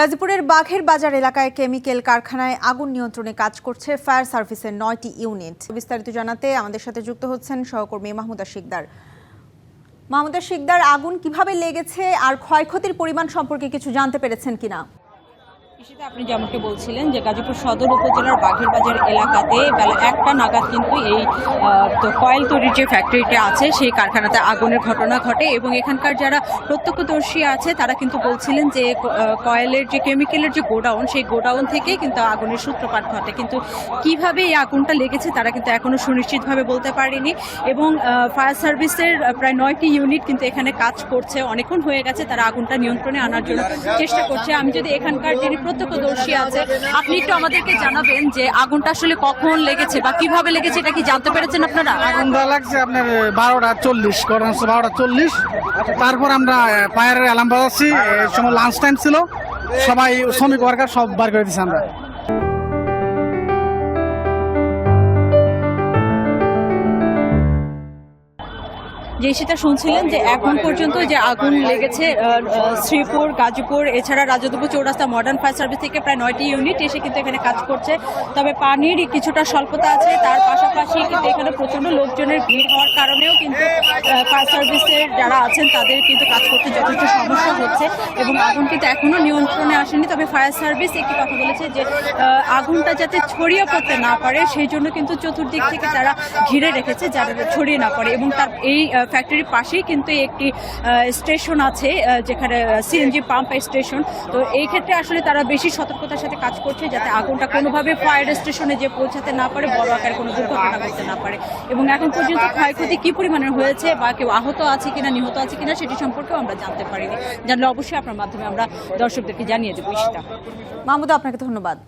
গাজীপুরের বাঘের বাজার এলাকায় কেমিক্যাল কারখানায় আগুন নিয়ন্ত্রণে কাজ করছে ফায়ার সার্ভিসের নয়টি ইউনিট। বিস্তারিত জানাতে আমাদের সাথে যুক্ত হচ্ছেন সহকর্মী মাহমুদা শিকদার। মাহমুদা শিকদার, আগুন কীভাবে লেগেছে আর ক্ষয়ক্ষতির পরিমাণ সম্পর্কে কিছু জানতে পেরেছেন কিনা? কৃষিতে আপনি যেমনটি বলছিলেন যে গাজীপুর সদর উপজেলার বাঘের বাজার এলাকাতে বেলা একটা নাগাদ কিন্তু এই কয়েল তৈরির যে ফ্যাক্টরিটা আছে, সেই কারখানাতে আগুনের ঘটনা ঘটে এবং এখানকার যারা প্রত্যক্ষদর্শী আছে, তারা কিন্তু বলছিলেন যে কয়েলের যে কেমিক্যালের যে গোডাউন, সেই গোডাউন থেকেই কিন্তু আগুনের সূত্রপাত ঘটে। কিন্তু কীভাবে এই আগুনটা লেগেছে, তারা কিন্তু এখনও সুনিশ্চিতভাবে বলতে পারেনি এবং ফায়ার সার্ভিসের প্রায় নয়টি ইউনিট কিন্তু এখানে কাজ করছে, অনেকক্ষণ হয়ে গেছে, তারা আগুনটা নিয়ন্ত্রণে আনার জন্য চেষ্টা করছে। আমি যদি এখানকার যিনি প্রত্যক্ষদর্শী আছে। আপনি একটু আমাদেরকে জানাবেন যে আগুনটা আসলে কখন লেগেছে বা কীভাবে লেগেছে এটা কি জানতে পেরেছেন আপনারা? আগুনটা লাগছে আপনার বারোটা চল্লিশ বারোটা চল্লিশ। তারপর আমরা পায়ের অ্যালার্ম বাজাচ্ছি সময় লাঞ্চ টাইম ছিল। সবাই, শ্রমিক ওয়ার্কার সব বার করে দিচ্ছি আমরা। যে সেটা শুনছিলেন যে এখন পর্যন্ত যে আগুন লেগেছে শ্রীপুর, গাজীপুর, এছাড়া রাজদপুর চৌরাস্তা মডার্ন ফায়ার সার্ভিস থেকে প্রায় নয়টি ইউনিট এসে কিন্তু এখানে কাজ করছে। তবে পানির কিছুটা স্বল্পতা আছে, তার পাশাপাশি কিন্তু এখানে প্রচণ্ড লোকজনের ভিড় হওয়ার কারণেও কিন্তু ফায়ার সার্ভিসের যারা আছেন, তাদের কিন্তু কাজ করতে যথেষ্ট সমস্যা হচ্ছে এবং আগুন কিন্তু এখনও নিয়ন্ত্রণে আসেনি। তবে ফায়ার সার্ভিস একটি কথা বলেছে যে আগুনটা যাতে ছড়িয়ে পড়তে না পারে, সেই জন্য কিন্তু চতুর্দিক থেকে তারা ঘিরে রেখেছে যারা ছড়িয়ে না পড়ে এবং তার এই ফ্যাক্টরির পাশেই কিন্তু একটি স্টেশন আছে যেখানে সিএনজি পাম্প স্টেশন তো এই ক্ষেত্রে আসলে তারা বেশি সতর্কতার সাথে কাজ করছে যাতে আগুনটা কোনোভাবে ফায়ার স্টেশনে যে পৌঁছাতে না পারে, বড় আকারে কোনো দুর্ঘটনা করতে না পারে। এবং এখন পর্যন্ত ক্ষয়ক্ষতি কি পরিমাণের হয়েছে বা কেউ আহত আছে কিনা, নিহত আছে কিনা, সেটি সম্পর্কেও আমরা জানতে পারিনি। জানলে অবশ্যই আপনার মাধ্যমে আমরা দর্শকদেরকে জানিয়ে দেবো ইশিতা। মাহমুদা, আপনাকে ধন্যবাদ।